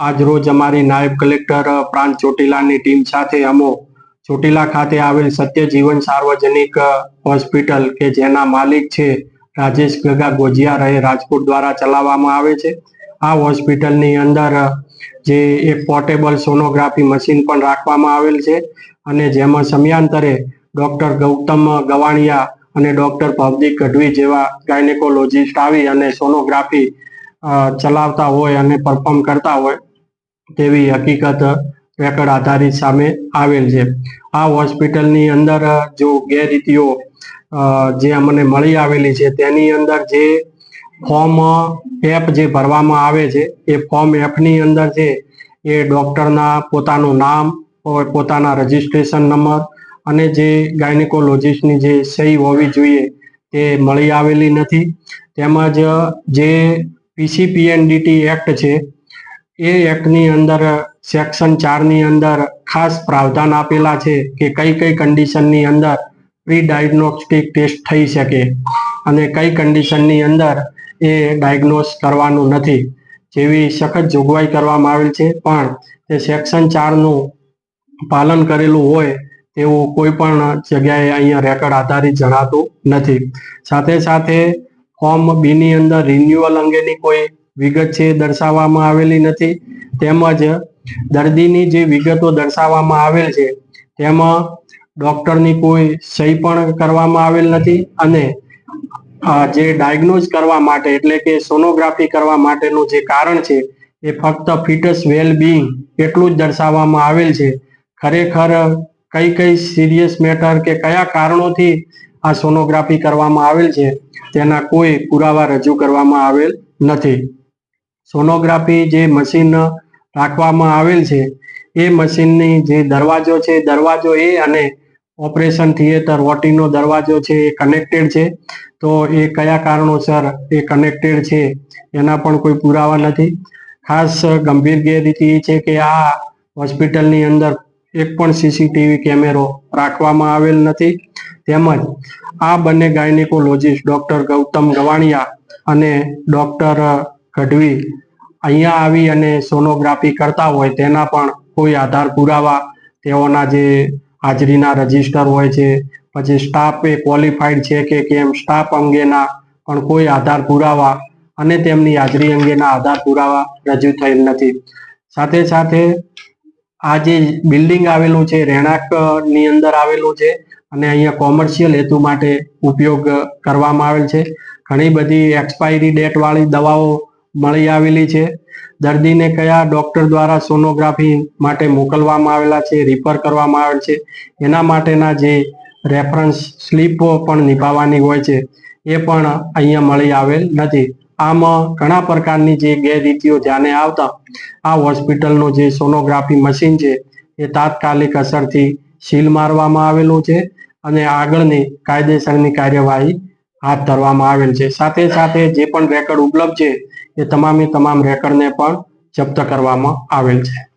આજરોજ અમારી નાયબ કલેક્ટર પ્રાંત ચોટીલાની ટીમ સાથે અમો ચોટીલા ખાતે આવેલ સત્યજીવન સાર્વજનિક હોસ્પિટલ કે જેના માલિક છે રાજેશ ગગા ગોજિયા રહે રાજકોટ દ્વારા ચલાવવામાં આવે છે. આ હોસ્પિટલની અંદર જે એક પોર્ટેબલ સોનોગ્રાફી મશીન પણ રાખવામાં આવેલ છે અને જેમાં સમયાંતરે ડોક્ટર ગૌતમ ગવાણિયા અને ડોક્ટર ભવદીપ ગઢવી જેવા ગાયનેકોલોજીસ્ટ આવી અને સોનોગ્રાફી ચલાવતા હોય અને પરફોર્મ કરતા હોય. તેવી હકીકત રેકર્ડ આધારિત સામે આવેલ છે. આ હોસ્પિટલની અંદર જો ગેરરીતિઓ જે અમને મળી આવેલી છે, તેની અંદર જે ફોર્મ એપ જે ભરવામાં આવે છે, એ ફોર્મ એપની અંદર છે, એ ડૉક્ટરના પોતાનું નામ પોતાના રજિસ્ટ્રેશન નંબર, અને જે ગાયનેકોલોજીસ્ટની જે સહી હોવી જોઈએ, તે મળી આવેલી નથી. તેમજ જે પીસીપીએનડીટી એક્ટ છે એ એક્ટની અંદર સેક્શન ચારની અંદર ખાસ પ્રાવધાન આપેલા છે કે કઈ કઈ કન્ડિશનની અંદર પ્રી ડાયગ્નોસ્ટિક ટેસ્ટ થઈ શકે અને કઈ કન્ડિશનની અંદર એ ડાયગ્નોસ કરવાનું નથી. જેવી સખત જોગવાઈ કરવામાં આવેલ છે, પણ તે સેક્શન ચારનું પાલન કરેલું હોય તેવું કોઈ પણ જગ્યાએ અહીંયા રેકર્ડ આધારિત જણાતું નથી. સાથે સાથે ફોર્મ બીની અંદર રિન્યુઅલ અંગેની કોઈ વિગત છે દર્શાવવામાં આવેલી નથી. તેમજ દર્દીની જે વિગતો દર્શાવવામાં આવેલ છે, તેમાં ડોક્ટરની કોઈ સહી પણ કરવામાં આવેલ નથી અને જે ડાયગ્નોઝ કરવા માટે એટલે કે સોનોગ્રાફી કરવા માટેનું જે કારણ છે, એ ફક્ત ફિટસ વેલ બિંગ એટલું જ દર્શાવવામાં આવેલ છે. ખરેખર કઈ કઈ સિરિયસ મેટર કે કયા કારણોથી આ સોનોગ્રાફી કરવામાં આવેલ છે, તેના કોઈ પુરાવા રજૂ કરવામાં આવેલ નથી. સોનોગ્રાફી જે મશીન રાખવામાં આવેલ છે, એ મશીનની જે દરવાજો છે, દરવાજો એ અને ઓપરેશન થિયેટર, ઓટીનો દરવાજો છે, એ કનેક્ટેડ છે. તો એ કયા કારણોસર એ કનેક્ટેડ છે, એના પણ કોઈ પુરાવા નથી. ખાસ ગંભીર ગેરરીતિ એ છે કે આ હોસ્પિટલની અંદર એક પણ સીસીટીવી કેમેરો રાખવામાં આવેલ નથી. તેમજ આ બંને ગાયનેકોલોજીસ્ટ ડોક્ટર ગૌતમ ગવાણિયા અને ડોક્ટર ગઢવી અહીંયા આવી અને સોનોગ્રાફી કરતા હોય તેના પણ કોઈ આધાર પુરાવા. તેઓના જે હાજરીના રજિસ્ટર હોય છે, પછી સ્ટાફ એ ક્વોલિફાઈડ છે કે કેમ સ્ટાફ અંગેના પણ કોઈ આધાર પુરાવા અને તેમની હાજરી અંગેના આધાર પુરાવા રજૂ થયેલ નથી. સાથે સાથે આ જે બિલ્ડિંગ આવેલું છે રહેણાંકની અંદર આવેલું છે અને અહીંયા કોમર્શિયલ હેતુ માટે ઉપયોગ કરવામાં આવેલ છે. ઘણી બધી એક્સપાયરી ડેટ વાળી દવાઓ મળી આવેલી છે. દર્દીને કયા ડોક્ટર દ્વારા સોનોગ્રાફી માટે મોકલવામાં આવેલા છે રિફર કરવામાં આવેલ છે? એના માટેના જે રેફરન્સ સ્લીપો પણ નિભાવવાની હોય છે. એ પણ અહીંયા મળી આવેલ નથી. આમ ઘણા પ્રકારની જે ગેરરીતિઓ ધ્યાને આવતા આ હોસ્પિટલનું જે સોનોગ્રાફી મશીન છે, એ તાત્કાલિક અસરથી સીલ મારવામાં આવેલું છે અને આગળની કાયદેસરની કાર્યવાહી હાથ ધરવામાં આવેલ છે. સાથે સાથે જે પણ રેકર્ડ ઉપલબ્ધ છે એ તમામે તમામ રેકર્ડને પણ જપ્ત કરવામાં આવેલ છે.